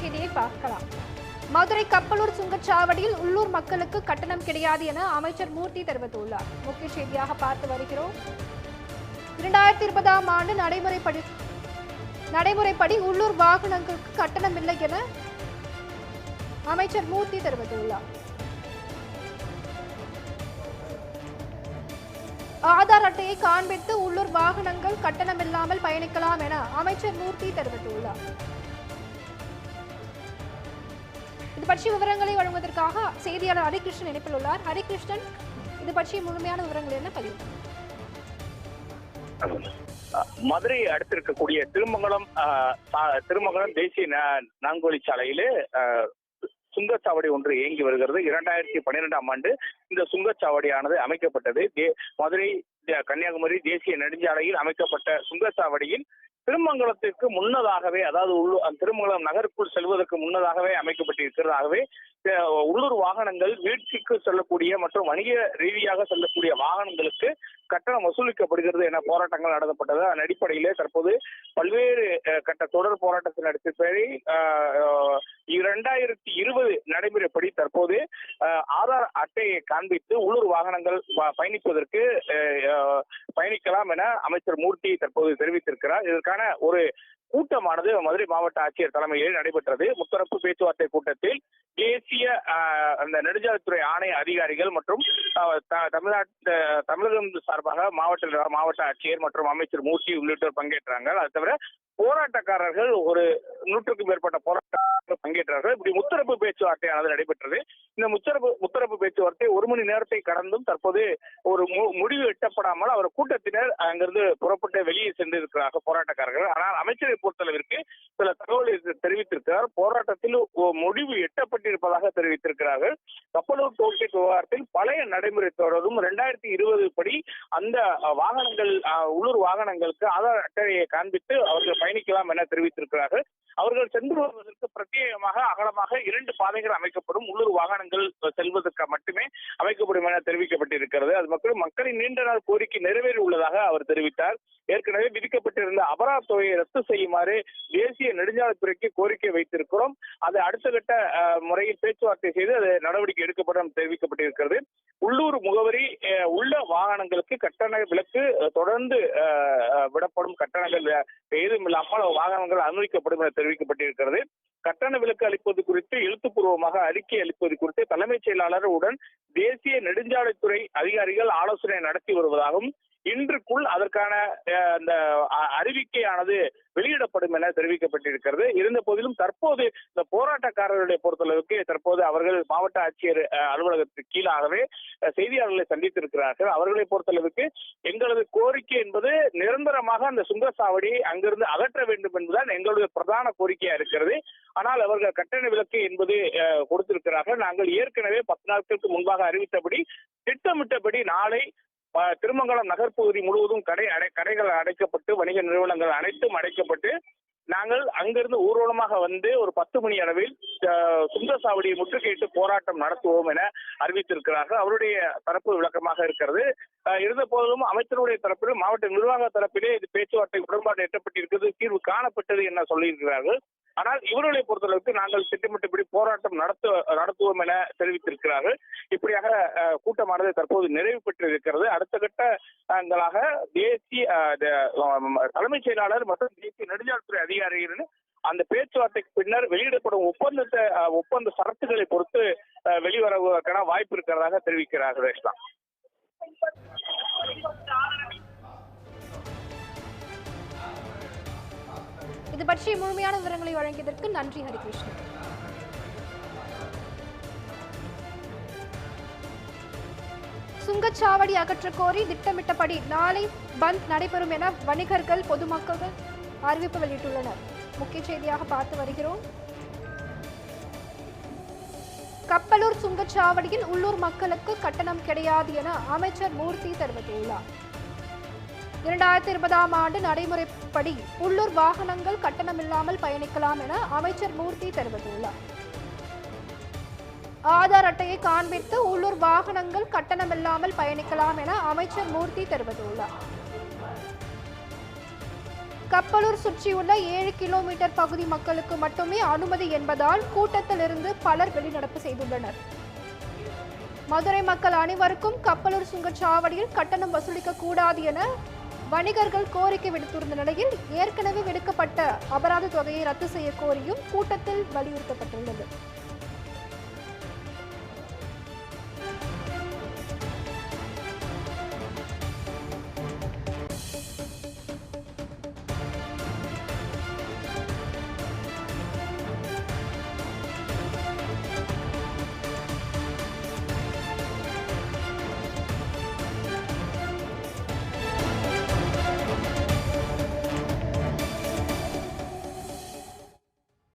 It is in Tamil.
செய்தியை பார்க்கலாம். மதுரை கப்பலூர் சுங்கச்சாவடியில் உள்ளூர் மக்களுக்கு கட்டணம் கிடையாது என அமைச்சர் மூர்த்தி தெரிவித்துள்ளார். முக்கிய செய்தியாக பார்த்து வருகிறோம். இரண்டாயிரத்தி இருபதாம் ஆண்டு நடைமுறைப்படி நடைமுறைப்படி உள்ளூர் வாகனங்களுக்கு கட்டணம் இல்லை என அமைச்சர் மூர்த்தி தெரிவித்துள்ளார். ஆதார் அட்டையை காண்பித்து உள்ளூர் வாகனங்கள் கட்டணமில்லாமல் பயணிக்கலாம் என அமைச்சர் மூர்த்தி தெரிவித்துள்ளார். இது பற்றிய விவரங்களை வழங்குவதற்காக செய்தியாளர் ஹரிகிருஷ்ணன் இணைப்பில் உள்ளார். ஹரிகிருஷ்ணன் இது பற்றிய முழுமையான விவரங்கள் என்ன? பதிவு. மதுரை அடுத்து இருக்கக்கூடிய திருமங்கலம் திருமங்கலம் தேசிய நா- நான்குவழி சாலையிலே சுங்கச்சாவடி ஒன்று இயங்கி வருகிறது. இரண்டாயிரத்தி பன்னிரெண்டாம் ஆண்டு இந்த சுங்கச்சாவடியானது அமைக்கப்பட்டது. தே- மதுரை கன்னியாகுமரி தேசிய நெடுஞ்சாலையில் அமைக்கப்பட்ட சுங்கச்சாவடியில் திருமங்கலத்திற்கு முன்னதாகவே அதாவது உள்ளூர் திருமங்கலம் நகருக்குள் செல்வதற்கு முன்னதாகவே அமைக்கப்பட்டிருக்கிறதாகவே உள்ளூர் வாகனங்கள் வீழ்ச்சிக்கு செல்லக்கூடிய மற்றும் வணிக ரீதியாக செல்லக்கூடிய வாகனங்கள் கட்டணம் வசூலிக்கப்படுகிறது என போராட்டங்கள் நடத்தப்பட்டது. அதன் அடிப்படையிலே தற்போது பல்வேறு கட்ட தொடர் போராட்டத்தின் அடிப்படை இரண்டாயிரத்தி இருபது நடைமுறைப்படி தற்போது ஆதார் அட்டையை காண்பித்து உள்ளூர் வாகனங்கள் பயணிப்பதற்கு பயணிக்கலாம் என அமைச்சர் மூர்த்தி தற்போது தெரிவித்திருக்கிறார். இதற்கான ஒரு கூட்டமானது மதுரை மாவட்ட ஆட்சியர் தலைமையில் நடைபெற்றது. முத்தரப்பு பேச்சுவார்த்தை கூட்டத்தில் தேசிய அந்த நெடுஞ்சாலைத்துறை ஆணைய அதிகாரிகள் மற்றும் த- தமிழ்நாட்டு தமிழகம் சார்பாக மாவட்ட மாவட்ட ஆட்சியர் மற்றும் அமைச்சர் மூர்த்தி உள்ளிட்டோர் பங்கேற்றாங்க. அது தவிர போராட்டக்காரர்கள் ஒரு நூற்றுக்கும் மேற்பட்ட போராட்ட பங்கேற்றார்கள் இப்படி முத்தரப்பு பேச்சுவார்த்தையானது நடைபெற்றது. இந்த முத்தரப்பு முத்தரப்பு பேச்சுவார்த்தை ஒரு மணி நேரத்தை கடந்தும் தற்போது ஒரு மு- முடிவு எட்டப்படாமல் அவர் கூட்டத்தினர் அங்கிருந்து புறப்பட்டு வெளியே சென்றிருக்கிறார்கள் போராட்டக்காரர்கள். ஆனால் அமைச்சரை பொறுத்தளவிற்கு சில தகவலை தெரிவித்திருக்கிறார். போராட்டத்தில் முடிவு எட்டப்பட்டிருப்பதாக தெரிவித்திருக்கிறார்கள். கப்பலூர் டோல்கேட் விவகாரத்தில் பழைய நடைமுறை தொடரும் இரண்டாயிரத்தி இருபது படி அந்த வாகனங்கள் உள்ளூர் வாகனங்களுக்கு ஆதார் அட்டையை காண்பித்து அவர்கள் பயணிக்கலாம் என தெரிவித்திருக்கிறார்கள். அவர்கள் சென்று வருவதற்கு பிரத்யேகமாக அகலமாக இரண்டு பாதைகள் அமைக்கப்படும் உள்ளூர் வாகனங்கள் செல்வதற்கு மட்டுமே அமைக்கப்படும் என தெரிவிக்கப்பட்டிருக்கிறது. அது மக்கள் மக்களின் நீண்ட நாள் கோரிக்கை நிறைவேறி உள்ளதாக அவர் தெரிவித்தார். ஏற்கனவே விதிக்கப்பட்டிருந்த அபராத தொகையை ரத்து செய்யுமாறு தேசிய நெடுஞ்சாலைத்துறைக்கு கோரிக்கை வைத்திருக்கிறோம். அது அடுத்த கட்ட முறையில் பேச்சுவார்த்தை செய்து அது நடவடிக்கை எடுக்கப்படும் என தெரிவிக்கப்பட்டிருக்கிறது. உள்ளூர் முகவரி உள்ள வாகனங்களுக்கு கட்டண விலக்கு தொடர்ந்து விடப்படும் கட்டணங்கள் அஹ், ஏதும் இல்லாமல் வாகனங்கள் அனுமதிக்கப்படும் என தெரிவிக்கப்பட்டிருக்கிறது. கட்டண விலக்கு அளிப்பது குறித்து எழுத்துப்பூர்வமாக அறிக்கை அளிப்பது குறித்து தலைமைச் செயலாளருடன் தேசிய நெடுஞ்சாலைத்துறை அதிகாரிகள் ஆலோசனை நடத்தி வருவதாகவும் இன்றுக்குள் அதற்கான அந்த அறிவிக்கையானது வெளியிடப்படும் என தெரிவிக்கப்பட்டிருக்கிறது. இருந்த போதிலும் தற்போது இந்த போராட்டக்காரர்களை பொறுத்தளவுக்கு தற்போது அவர்கள் மாவட்ட ஆட்சியர் அலுவலகத்திற்கு கீழாகவே செய்தியாளர்களை சந்தித்திருக்கிறார்கள். அவர்களை பொறுத்தளவுக்கு எங்களது கோரிக்கை என்பது நிரந்தரமாக அந்த சுங்கச்சாவடியை அங்கிருந்து அகற்ற வேண்டும் என்பதுதான் எங்களுடைய பிரதான கோரிக்கையா இருக்கிறது. ஆனால் அவர்கள் கட்டண விலக்கு என்பது கொடுத்திருக்கிறார்கள். நாங்கள் ஏற்கனவே பத்து நாட்களுக்கு முன்பாக அறிவித்தபடி திட்டமிட்டபடி நாளை திருமங்கலம் நகர்ப்பகுதி முழுவதும் கடை அடை கடைகள் அடைக்கப்பட்டு வணிக நிறுவனங்கள் அனைத்தும் அடைக்கப்பட்டு நாங்கள் அங்கிருந்து ஊர்வலமாக வந்து ஒரு பத்து மணி அளவில் சுந்தரசாவடியை முற்றுகையிட்டு போராட்டம் நடத்துவோம் என அறிவித்திருக்கிறார்கள். அவருடைய தரப்பு விளக்கமாக இருக்கிறது. இருந்த போதிலும் அமைச்சருடைய தரப்பிலும் மாவட்ட நிர்வாக தரப்பிலே இது பேச்சுவார்த்தை உடன்பாடு எட்டப்பட்டிருக்கிறது தீர்வு காணப்பட்டது என சொல்லியிருக்கிறார்கள். ஆனால் இவர்களை பொறுத்தளவுக்கு நாங்கள் திட்டமிட்டபடி போராட்டம் நடத்த நடத்துவோம் என தெரிவித்திருக்கிறார்கள். இப்படியாக கூட்டமானது தற்போது நிறைவு பெற்றிருக்கிறது. அடுத்த கட்டங்களாக தேசிய தலைமைச் செயலாளர் மற்றும் தேசிய நெடுஞ்சாலைத்துறை அதிகாரிகள் அந்த பேச்சுவார்த்தைக்கு பின்னர் வெளியிடப்படும் ஒப்பந்தத்தை ஒப்பந்த சரத்துகளை பொறுத்து அஹ், வெளிவருவதற்கான வாய்ப்பு இருக்கிறதாக தெரிவிக்கிறார்கள் ரேஷ்மா. இது பற்றிய முழுமையான விவரங்களை வழங்கியதற்கு நன்றி ஹரிகிருஷ்ணன் சுங்கச்சாவடி அகற்றக் கோரி திட்டமிட்டபடி நாளை பந்த் நடைபெறும் என வணிகர்கள் பொதுமக்கள் அறிவிப்பு வெளியிட்டுள்ளனர். முக்கிய செய்தியாக பார்த்து வருகிறோம். கப்பலூர் சுங்கச்சாவடியில் உள்ளூர் மக்களுக்கு கட்டணம் கிடையாது என அமைச்சர் மூர்த்தி தெரிவித்துள்ளார். இரண்டாயிரத்தி இருபதாம் ஆண்டு நடைமுறைப்படி உள்ளூர் வாகனங்கள் கட்டணமில்லாமல் பயணிக்கலாம் என அமைச்சர் மூர்த்தி தெரிவித்துள்ளார். ஆதார் அட்டையை காண்பித்து உள்ளூர் வாகனங்கள் கட்டணமில்லாமல் பயணிக்கலாம் என அமைச்சர் மூர்த்தி தெரிவித்துள்ளார். கப்பலூர் சுற்றியுள்ள ஏழு கிலோமீட்டர் பகுதி மக்களுக்கு மட்டுமே அனுமதி என்பதால் கூட்டத்திலிருந்து பலர் வெளிநடப்பு செய்துள்ளனர். மதுரை மக்கள் அனைவருக்கும் கப்பலூர் சுங்கச்சாவடியில் கட்டணம் வசூலிக்க கூடாது என வணிகர்கள் கோரிக்கை விடுத்திருந்த நிலையில் ஏற்கனவே விடுக்கப்பட்ட அபராத தொகையை ரத்து செய்ய கோரியும் கூட்டத்தில் வலியுறுத்தப்பட்டுள்ளது.